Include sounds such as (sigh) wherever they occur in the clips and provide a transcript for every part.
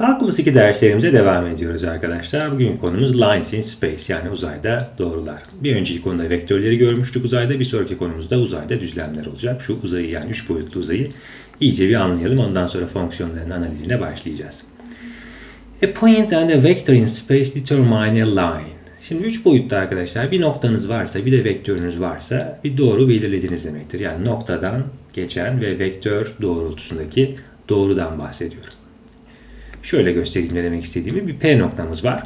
Calculus 2 derslerimize devam ediyoruz arkadaşlar. Bugün konumuz lines in space yani uzayda doğrular. Bir önceki konuda vektörleri görmüştük uzayda. Bir sonraki konumuzda uzayda düzlemler olacak. Şu uzayı yani 3 boyutlu uzayı iyice bir anlayalım. Ondan sonra fonksiyonların analizine başlayacağız. A point and a vector in space determine a line. Şimdi 3 boyutta arkadaşlar bir noktanız varsa bir de vektörünüz varsa bir doğru belirlediniz demektir. Yani noktadan geçen ve vektör doğrultusundaki doğrudan bahsediyorum. Şöyle göstereyim ne demek istediğimi. Bir P noktamız var.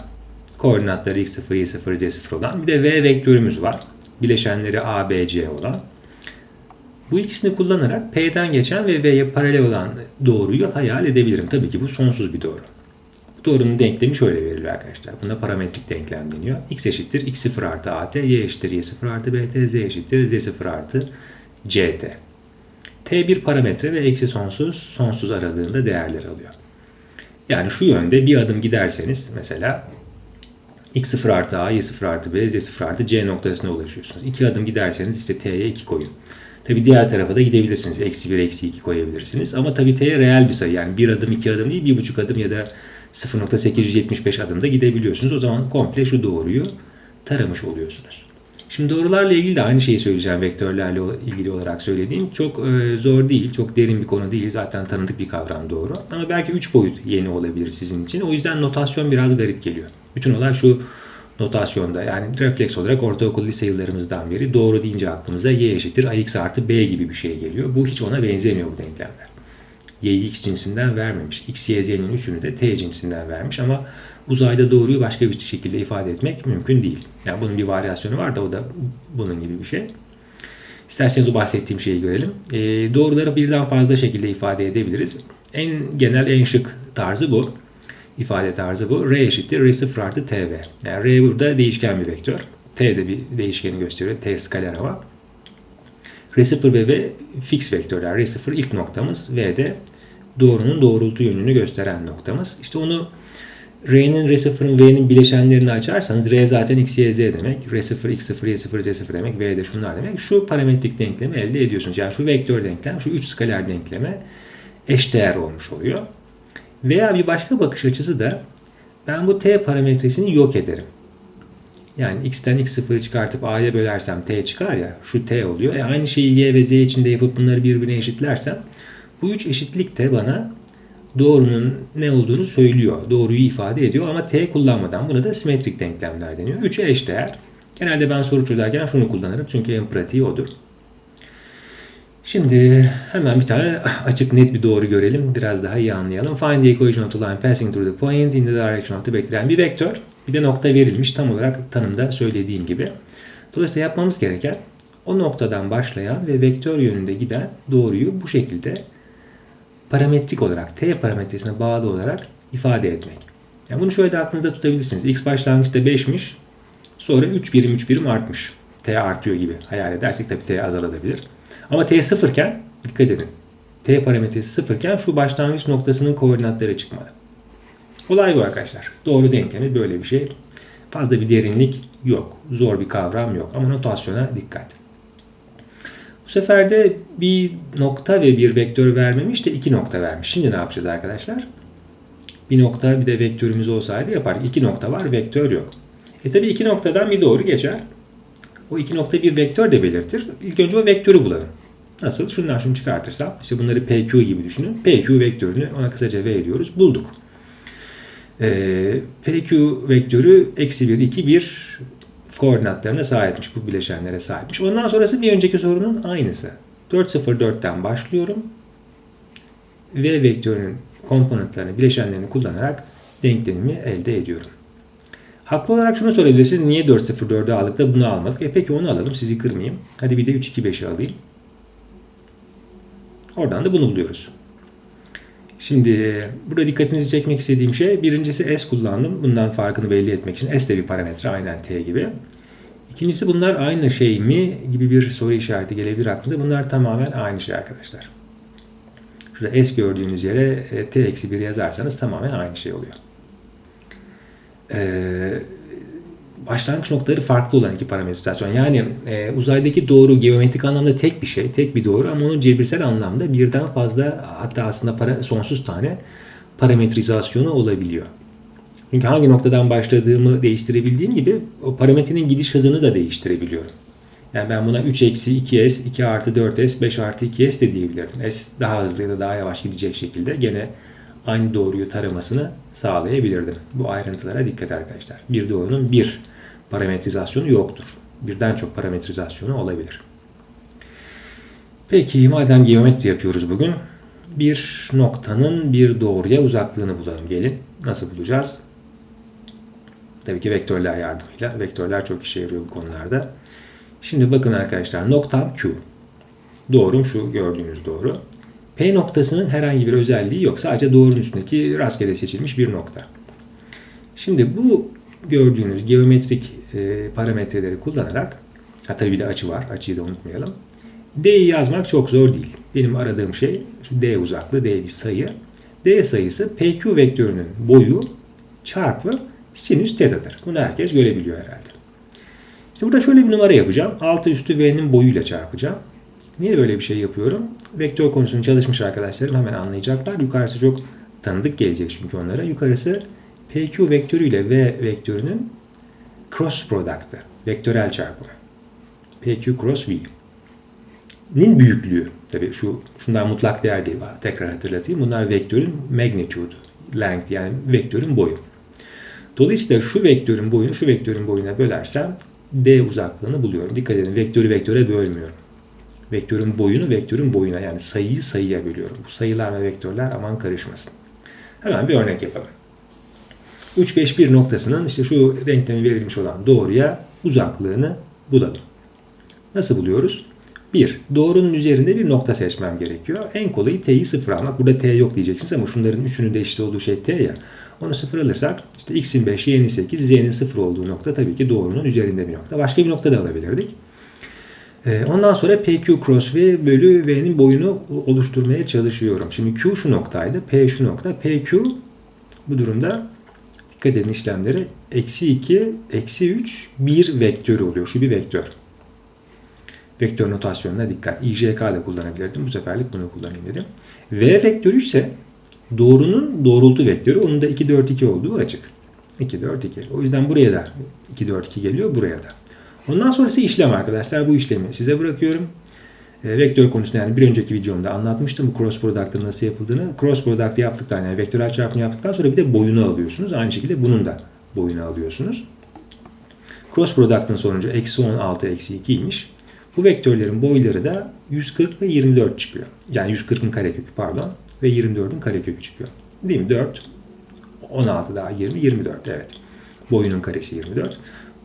Koordinatları x0, y0, z0 olan. Bir de V vektörümüz var. Bileşenleri A, B, C olan. Bu ikisini kullanarak P'den geçen ve V'ye paralel olan doğruyu hayal edebilirim. Tabii ki bu sonsuz bir doğru. Bu doğrunun denklemi şöyle veriliyor arkadaşlar. Buna parametrik denklem deniyor. x eşittir x0 artı at, y eşittir y0 artı bt, z eşittir z0 artı ct. t bir parametre ve eksi sonsuz, sonsuz aralığında değerler alıyor. Yani şu yönde bir adım giderseniz mesela x0 artı a, y0 artı b, z0 artı c noktasına ulaşıyorsunuz. İki adım giderseniz işte t'ye 2 koyun. Tabi diğer tarafa da gidebilirsiniz. Eksi 1, eksi 2 koyabilirsiniz. Ama tabi t'ye reel bir sayı. Yani bir adım, iki adım değil, bir buçuk adım ya da 0.875 adımda gidebiliyorsunuz. O zaman komple şu doğruyu taramış oluyorsunuz. Şimdi doğrularla ilgili de aynı şeyi söyleyeceğim vektörlerle ilgili olarak söylediğim. Çok e, zor değil, çok derin bir konu değil. Zaten tanıdık bir kavram doğru. Ama belki 3 boyut yeni olabilir sizin için. O yüzden notasyon biraz garip geliyor. Bütün olay şu notasyonda yani refleks olarak ortaokul lise yıllarımızdan beri doğru deyince aklımıza y eşittir ax artı b gibi bir şey geliyor. Bu hiç ona benzemiyor bu denklemler. Y'yi x cinsinden vermemiş. x, y, z'nin üçünü de t cinsinden vermiş ama uzayda doğruyu başka bir şekilde ifade etmek mümkün değil. Yani bunun bir varyasyonu var da o da bunun gibi bir şey. İsterseniz o bahsettiğim şeyi görelim. E, doğruları birden fazla şekilde ifade edebiliriz. En genel, en şık tarzı bu. İfade tarzı bu. R eşittir R0 artı TV. Yani R burada değişken bir vektör. T de bir değişkeni gösteriyor. T skaler ama. R0 ve V fix vektörler. R0 ilk noktamız. V de doğrunun doğrultu yönünü gösteren noktamız. İşte onu R'nin, R0'ın, V'nin bileşenlerini açarsanız R zaten X, Y, Z demek. R0, X0, Y0, C0 demek. V de şunlar demek. Şu parametrik denklemi elde ediyorsunuz. Yani şu vektör denklem, şu 3 skaler denkleme eşdeğer olmuş oluyor. Veya bir başka bakış açısı da ben bu T parametresini yok ederim. Yani x'ten x0'ı çıkartıp a'ya bölersem t çıkar ya şu t oluyor. E aynı şeyi y ve z için de yapıp bunları birbirine eşitlersem bu üç eşitlik de bana doğrunun ne olduğunu söylüyor. Doğruyu ifade ediyor ama t kullanmadan buna da simetrik denklemler deniyor. 3'e eşdeğer. Genelde ben soru çözerken şunu kullanırım çünkü en pratiği odur. Şimdi hemen bir tane açık net bir doğru görelim. Biraz daha iyi anlayalım. Find the equation of the line passing through the point in the direction of the. Yani bir vektör bir de nokta verilmiş tam olarak tanımda söylediğim gibi. Dolayısıyla yapmamız gereken o noktadan başlayan ve vektör yönünde giden doğruyu bu şekilde parametrik olarak t parametresine bağlı olarak ifade etmek. Yani bunu şöyle de aklınızda tutabilirsiniz. X başlangıçta 5'miş. Sonra 3 birim 3 birim artmış. T artıyor gibi hayal edersek tabii T azalabilir. Ama T sıfırken dikkat edin. T parametresi sıfırken şu başlangıç noktasının koordinatları çıkmalı. Olay bu arkadaşlar. Doğru denklemi böyle bir şey. Fazla bir derinlik yok. Zor bir kavram yok. Ama notasyona dikkat. Bu sefer de bir nokta ve bir vektör vermemiş de iki nokta vermiş. Şimdi ne yapacağız arkadaşlar? Bir nokta bir de vektörümüz olsaydı yapardık. İki nokta var, vektör yok. E tabi iki noktadan bir doğru geçer. O iki nokta bir vektör de belirtir. İlk önce o vektörü bulalım. Nasıl? Şundan şunu çıkartırsam, işte bunları PQ gibi düşünün. PQ vektörünü ona kısaca V diyoruz. Bulduk. Ee, PQ vektörü eksi 1, 2, 1 koordinatlarına sahipmiş. Bu bileşenlere sahipmiş. Ondan sonrası bir önceki sorunun aynısı. 4, 0, 4'ten başlıyorum. V vektörünün komponentlerini, bileşenlerini kullanarak denklemimi elde ediyorum. Haklı olarak şunu sorabilirsiniz. Niye 404'ü aldık da bunu almadık? E peki onu alalım. Sizi kırmayayım. Hadi bir de 325'i alayım. Oradan da bunu buluyoruz. Şimdi burada dikkatinizi çekmek istediğim şey birincisi S kullandım. Bundan farkını belli etmek için. S de bir parametre aynen T gibi. İkincisi bunlar aynı şey mi gibi bir soru işareti gelebilir aklınıza. Bunlar tamamen aynı şey arkadaşlar. Şurada S gördüğünüz yere T-1 yazarsanız tamamen aynı şey oluyor. Ee, başlangıç noktaları farklı olan iki parametrizasyon. Yani e, uzaydaki doğru geometrik anlamda tek bir şey, tek bir doğru ama onun cebirsel anlamda birden fazla hatta aslında para, sonsuz tane parametrizasyonu olabiliyor. Çünkü hangi noktadan başladığımı değiştirebildiğim gibi o parametrenin gidiş hızını da değiştirebiliyorum. Yani ben buna 3 eksi 2s, 2 artı 4s, 5 artı 2s de diyebilirdim. S daha hızlı ya da daha yavaş gidecek şekilde gene aynı doğruyu taramasını sağlayabilirdim. Bu ayrıntılara dikkat arkadaşlar. Bir doğrunun bir parametrizasyonu yoktur. Birden çok parametrizasyonu olabilir. Peki madem geometri yapıyoruz bugün bir noktanın bir doğruya uzaklığını bulalım gelin. Nasıl bulacağız? Tabii ki vektörler yardımıyla. Vektörler çok işe yarıyor bu konularda. Şimdi bakın arkadaşlar noktam Q. Doğrum şu gördüğünüz doğru. P noktasının herhangi bir özelliği yok. Sadece doğrunun üstündeki rastgele seçilmiş bir nokta. Şimdi bu gördüğünüz geometrik e, parametreleri kullanarak ha tabii bir de açı var. Açıyı da unutmayalım. D'yi yazmak çok zor değil. Benim aradığım şey şu D uzaklığı, D bir sayı. D sayısı PQ vektörünün boyu çarpı sinüs teta'dır. Bunu herkes görebiliyor herhalde. Şimdi burada şöyle bir numara yapacağım. 6 üstü V'nin boyuyla çarpacağım. Niye böyle bir şey yapıyorum? Vektör konusunu çalışmış arkadaşlarım hemen anlayacaklar. Yukarısı çok tanıdık gelecek çünkü onlara. Yukarısı PQ vektörü ile V vektörünün cross product'ı. Vektörel çarpımı. PQ cross V. Nin büyüklüğü. Tabii şu şundan mutlak değer değil. Tekrar hatırlatayım. Bunlar vektörün magnitude'u. Length yani vektörün boyu. Dolayısıyla şu vektörün boyunu şu vektörün boyuna bölersem d uzaklığını buluyorum. Dikkat edin vektörü vektöre bölmüyorum. Vektörün boyunu vektörün boyuna yani sayıyı sayıya bölüyorum. Bu sayılar ve vektörler aman karışmasın. Hemen bir örnek yapalım. 3, 5, 1 noktasının işte şu denklemi verilmiş olan doğruya uzaklığını bulalım. Nasıl buluyoruz? 1. Doğrunun üzerinde bir nokta seçmem gerekiyor. En kolayı t'yi sıfır almak. Burada t yok diyeceksiniz ama şunların üçünün de eşit olduğu şey t ya. Onu sıfır alırsak işte x'in 5, y'nin 8, z'nin 0 olduğu nokta tabii ki doğrunun üzerinde bir nokta. Başka bir nokta da alabilirdik. Ee, ondan sonra PQ cross V bölü V'nin boyunu oluşturmaya çalışıyorum. Şimdi Q şu noktaydı, P şu nokta. PQ bu durumda dikkat edin işlemleri. Eksi 2, eksi 3, 1 vektörü oluyor. Şu bir vektör. Vektör notasyonuna dikkat. IJK da kullanabilirdim. Bu seferlik bunu kullanayım dedim. V vektörü ise doğrunun doğrultu vektörü. Onun da 2, 4, 2 olduğu açık. 2, 4, 2. O yüzden buraya da 2, 4, 2 geliyor. Buraya da. Ondan sonrası işlem arkadaşlar. Bu işlemi size bırakıyorum. E, vektör konusunda yani bir önceki videomda anlatmıştım bu cross product'ın nasıl yapıldığını. Cross product yaptıktan yani vektörel çarpımı yaptıktan sonra bir de boyunu alıyorsunuz. Aynı şekilde bunun da boyunu alıyorsunuz. Cross product'ın sonucu eksi 16 eksi 2'ymiş. Bu vektörlerin boyları da 140 ve 24 çıkıyor. Yani 140'ın karekökü pardon ve 24'ün karekökü çıkıyor. Değil mi? 4, 16 daha 20, 24 evet. Boyunun karesi 24.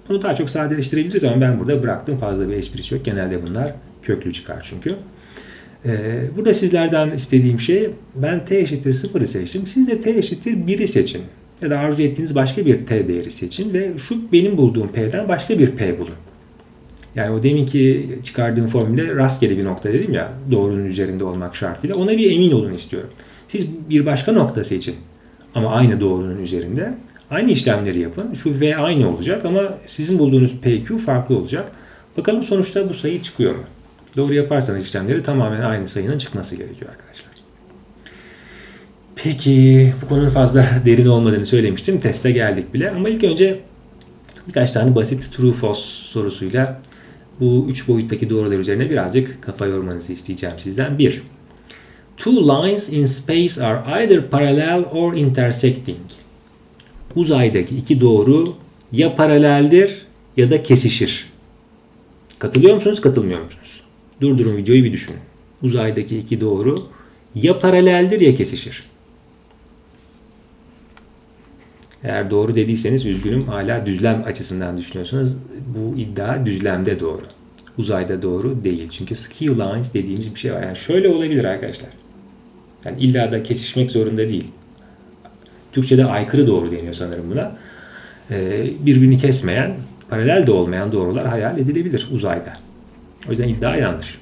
Bunu daha çok sadeleştirebiliriz ama ben burada bıraktım. Fazla bir esprisi yok. Genelde bunlar köklü çıkar çünkü. Ee, burada sizlerden istediğim şey ben t eşittir 0'ı seçtim. Siz de t eşittir 1'i seçin. Ya da arzu ettiğiniz başka bir t değeri seçin ve şu benim bulduğum p'den başka bir p bulun. Yani o deminki çıkardığım formülde rastgele bir nokta dedim ya doğrunun üzerinde olmak şartıyla ona bir emin olun istiyorum. Siz bir başka nokta seçin ama aynı doğrunun üzerinde. Aynı işlemleri yapın. Şu V aynı olacak ama sizin bulduğunuz PQ farklı olacak. Bakalım sonuçta bu sayı çıkıyor mu? Doğru yaparsanız işlemleri tamamen aynı sayının çıkması gerekiyor arkadaşlar. Peki bu konunun fazla (laughs) derin olmadığını söylemiştim. Teste geldik bile ama ilk önce birkaç tane basit true false sorusuyla bu üç boyuttaki doğrular üzerine birazcık kafa yormanızı isteyeceğim sizden. Bir, Two lines in space are either parallel or intersecting. Uzaydaki iki doğru ya paraleldir ya da kesişir. Katılıyor musunuz, katılmıyor musunuz? Durdurun videoyu bir düşünün. Uzaydaki iki doğru ya paraleldir ya kesişir. Eğer doğru dediyseniz üzgünüm hala düzlem açısından düşünüyorsanız bu iddia düzlemde doğru. Uzayda doğru değil. Çünkü skew lines dediğimiz bir şey var. Yani şöyle olabilir arkadaşlar. Yani illa da kesişmek zorunda değil. Türkçe'de aykırı doğru deniyor sanırım buna. Ee, birbirini kesmeyen, paralel de olmayan doğrular hayal edilebilir uzayda. O yüzden iddia yanlış.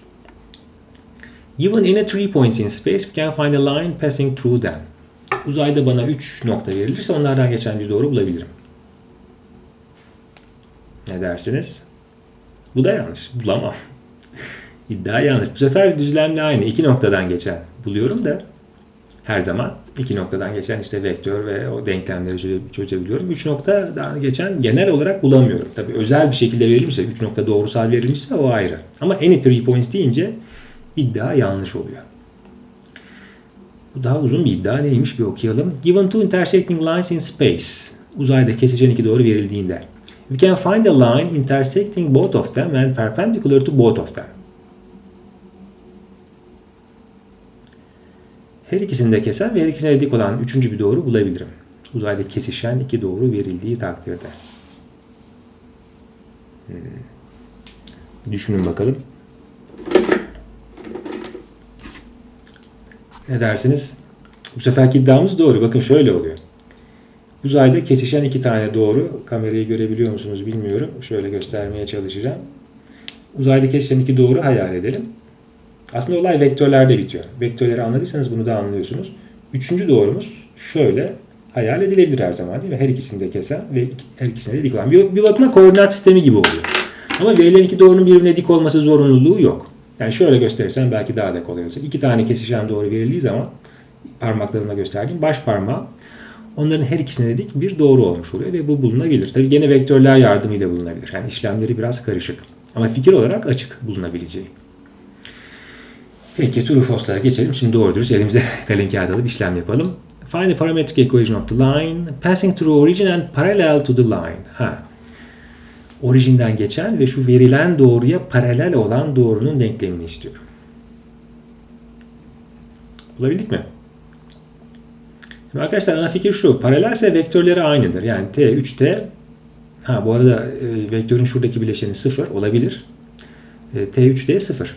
Given any three points in space, we can find a line passing through them. Uzayda bana 3 nokta verilirse onlardan geçen bir doğru bulabilirim. Ne dersiniz? Bu da yanlış. Bulamam. (laughs) İddia yanlış. Bu sefer düzlemle aynı. iki noktadan geçen buluyorum da her zaman iki noktadan geçen işte vektör ve o denklemleri çöze- çözebiliyorum. Üç noktadan geçen genel olarak bulamıyorum. Tabii özel bir şekilde verilmişse, üç nokta doğrusal verilmişse o ayrı. Ama any three points deyince iddia yanlış oluyor. Bu daha uzun bir iddia neymiş bir okuyalım. Given two intersecting lines in space. Uzayda kesişen iki doğru verildiğinde. We can find a line intersecting both of them and perpendicular to both of them. Her ikisini de kesen ve her ikisine de dik olan üçüncü bir doğru bulabilirim. Uzayda kesişen iki doğru verildiği takdirde. Hmm. Düşünün bakalım. Ne dersiniz? Bu seferki iddiamız doğru. Bakın şöyle oluyor. Uzayda kesişen iki tane doğru. Kamerayı görebiliyor musunuz bilmiyorum. Şöyle göstermeye çalışacağım. Uzayda kesişen iki doğru hayal edelim. Aslında olay vektörlerde bitiyor. Vektörleri anladıysanız bunu da anlıyorsunuz. Üçüncü doğrumuz şöyle hayal edilebilir her zaman değil mi? Her ikisini de kesen ve her ikisine de dik olan. Bir, bir bakıma koordinat sistemi gibi oluyor. Ama verilen iki doğrunun birbirine dik olması zorunluluğu yok. Yani şöyle gösterirsem belki daha da kolay olacak. İki tane kesişen doğru verildiği zaman parmaklarımla gösterdiğim baş parmağı onların her ikisine dik bir doğru olmuş oluyor ve bu bulunabilir. Tabii gene vektörler yardımıyla bulunabilir. Yani işlemleri biraz karışık. Ama fikir olarak açık bulunabileceği. Peki true false'lara geçelim. Şimdi doğru dürüst elimize (laughs) kalem kağıt alıp işlem yapalım. Find the parametric equation of the line passing through origin and parallel to the line. Ha. Orijinden geçen ve şu verilen doğruya paralel olan doğrunun denklemini istiyorum. Bulabildik mi? Şimdi arkadaşlar ana fikir şu. Paralelse vektörleri aynıdır. Yani t, 3t ha bu arada e, vektörün şuradaki bileşeni 0 olabilir. E, t, 3t 0.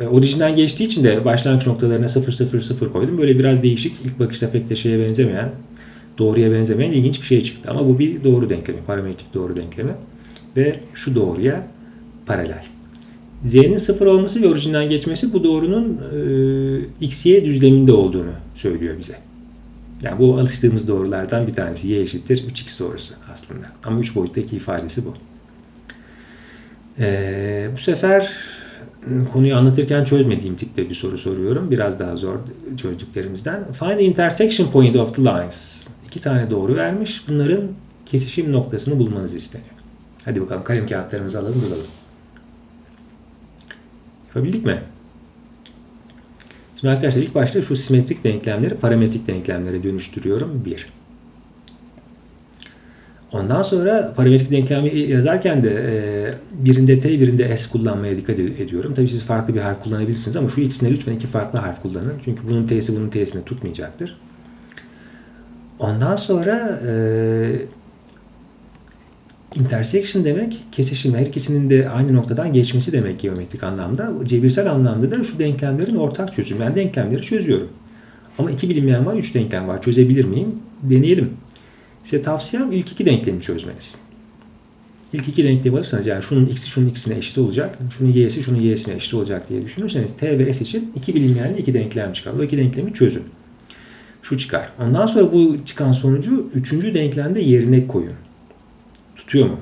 E, orijinden geçtiği için de başlangıç noktalarına 0 0 0 koydum. Böyle biraz değişik, ilk bakışta pek de şeye benzemeyen, doğruya benzemeyen ilginç bir şey çıktı. Ama bu bir doğru denklemi, parametrik doğru denklemi. Ve şu doğruya paralel. Z'nin 0 olması ve orijinden geçmesi bu doğrunun e, xy düzleminde olduğunu söylüyor bize. Yani bu alıştığımız doğrulardan bir tanesi. Y eşittir 3x doğrusu aslında. Ama 3 boyuttaki ifadesi bu. Ee, bu sefer konuyu anlatırken çözmediğim tipte bir soru soruyorum. Biraz daha zor çözdüklerimizden. Find the intersection point of the lines. İki tane doğru vermiş. Bunların kesişim noktasını bulmanız isteniyor. Hadi bakalım kalem kağıtlarımızı alalım bulalım. Yapabildik mi? Şimdi arkadaşlar ilk başta şu simetrik denklemleri parametrik denklemlere dönüştürüyorum. 1. Ondan sonra parametrik denklemi yazarken de e, birinde t birinde s kullanmaya dikkat ed- ediyorum. Tabii siz farklı bir harf kullanabilirsiniz ama şu ikisine lütfen iki farklı harf kullanın. Çünkü bunun t'si bunun t'sini tutmayacaktır. Ondan sonra e, intersection demek kesişim. Her ikisinin de aynı noktadan geçmesi demek geometrik anlamda. Cebirsel anlamda da şu denklemlerin ortak çözümü. Ben denklemleri çözüyorum. Ama iki bilinmeyen var, üç denklem var. Çözebilir miyim? Deneyelim. Size tavsiyem ilk iki denklemi çözmeniz. İlk iki denklemi alırsanız yani şunun x'i şunun x'ine eşit olacak, şunun y'si şunun y'sine eşit olacak diye düşünürseniz t ve s için iki bilinmeyenli iki denklem çıkar. O iki denklemi çözün. Şu çıkar. Ondan sonra bu çıkan sonucu üçüncü denklemde yerine koyun. Tutuyor mu?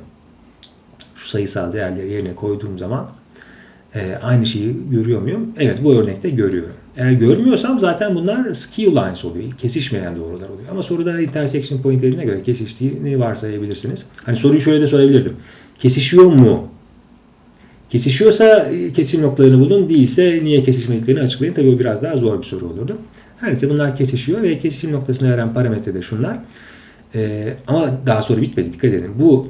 Şu sayısal değerleri yerine koyduğum zaman e, aynı şeyi görüyor muyum? Evet bu örnekte görüyorum. Eğer görmüyorsam zaten bunlar skew lines oluyor. Kesişmeyen doğrular oluyor. Ama soruda intersection pointlerine göre kesiştiğini varsayabilirsiniz. Hani soruyu şöyle de sorabilirdim. Kesişiyor mu? Kesişiyorsa e, kesişim noktalarını bulun. Değilse niye kesişmediklerini açıklayın. Tabii o biraz daha zor bir soru olurdu. Her neyse bunlar kesişiyor ve kesişim noktasını veren parametre de şunlar. Ee, ama daha sonra bitmedi. Dikkat edin. Bu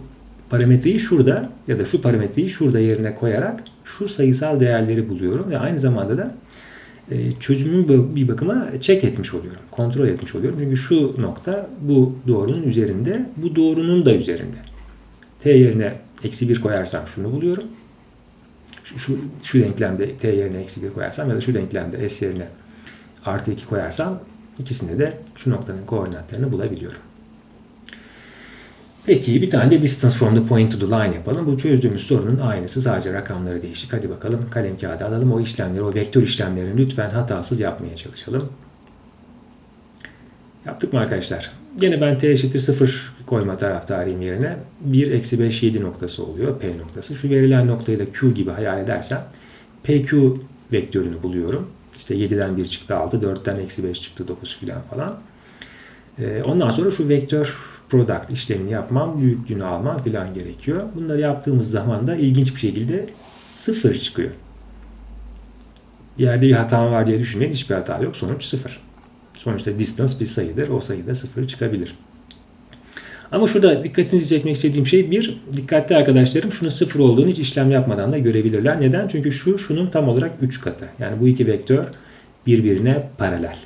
parametreyi şurada ya da şu parametreyi şurada yerine koyarak şu sayısal değerleri buluyorum ve aynı zamanda da çözümümü bir bakıma check etmiş oluyorum. Kontrol etmiş oluyorum. Çünkü şu nokta bu doğrunun üzerinde, bu doğrunun da üzerinde. T yerine eksi 1 koyarsam şunu buluyorum. Şu, şu, şu denklemde T yerine eksi 1 koyarsam ya da şu denklemde S yerine artı 2 koyarsam ikisinde de şu noktanın koordinatlarını bulabiliyorum. Peki bir tane de distance from the point to the line yapalım. Bu çözdüğümüz sorunun aynısı sadece rakamları değişik. Hadi bakalım kalem kağıdı alalım. O işlemleri, o vektör işlemlerini lütfen hatasız yapmaya çalışalım. Yaptık mı arkadaşlar? Gene ben t eşittir 0 koyma taraftarıyım yerine. 1 eksi 5 7 noktası oluyor. P noktası. Şu verilen noktayı da Q gibi hayal edersem PQ vektörünü buluyorum. İşte 7'den 1 çıktı 6, 4'ten eksi 5 çıktı 9 filan falan. Ee, ondan sonra şu vektör product işlemini yapmam, büyüklüğünü almam falan gerekiyor. Bunları yaptığımız zaman da ilginç bir şekilde sıfır çıkıyor. Bir yerde bir hatam var diye düşünmeyin. Hiçbir hata yok. Sonuç sıfır. Sonuçta distance bir sayıdır. O sayıda sıfır çıkabilir. Ama şurada dikkatinizi çekmek istediğim şey bir, dikkatli arkadaşlarım şunun sıfır olduğunu hiç işlem yapmadan da görebilirler. Neden? Çünkü şu şunun tam olarak 3 katı. Yani bu iki vektör birbirine paralel.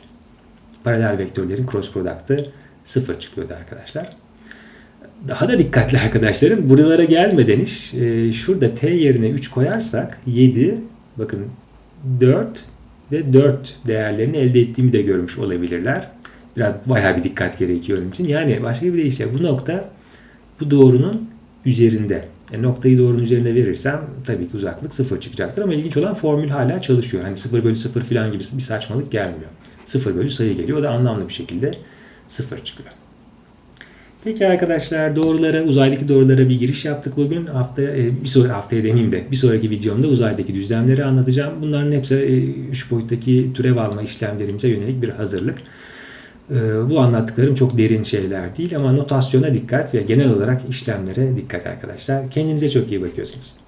Paralel vektörlerin cross product'ı sıfır çıkıyordu arkadaşlar. Daha da dikkatli arkadaşlarım buralara gelmeden iş e, şurada t yerine 3 koyarsak 7 bakın 4 ve 4 değerlerini elde ettiğimi de görmüş olabilirler. Biraz bayağı bir dikkat gerekiyor onun için. Yani başka bir deyişle bu nokta bu doğrunun üzerinde. E, noktayı doğrunun üzerinde verirsem tabii ki uzaklık sıfır çıkacaktır ama ilginç olan formül hala çalışıyor. Hani 0 bölü 0 falan gibi bir saçmalık gelmiyor. 0 bölü sayı geliyor. O da anlamlı bir şekilde sıfır çıkıyor. Peki arkadaşlar doğrulara, uzaydaki doğrulara bir giriş yaptık bugün. Haftaya, e, bir sonraki haftaya demeyeyim de bir sonraki videomda uzaydaki düzlemleri anlatacağım. Bunların hepsi 3 boyuttaki türev alma işlemlerimize yönelik bir hazırlık. E, Bu anlattıklarım çok derin şeyler değil ama notasyona dikkat ve genel olarak işlemlere dikkat arkadaşlar. Kendinize çok iyi bakıyorsunuz.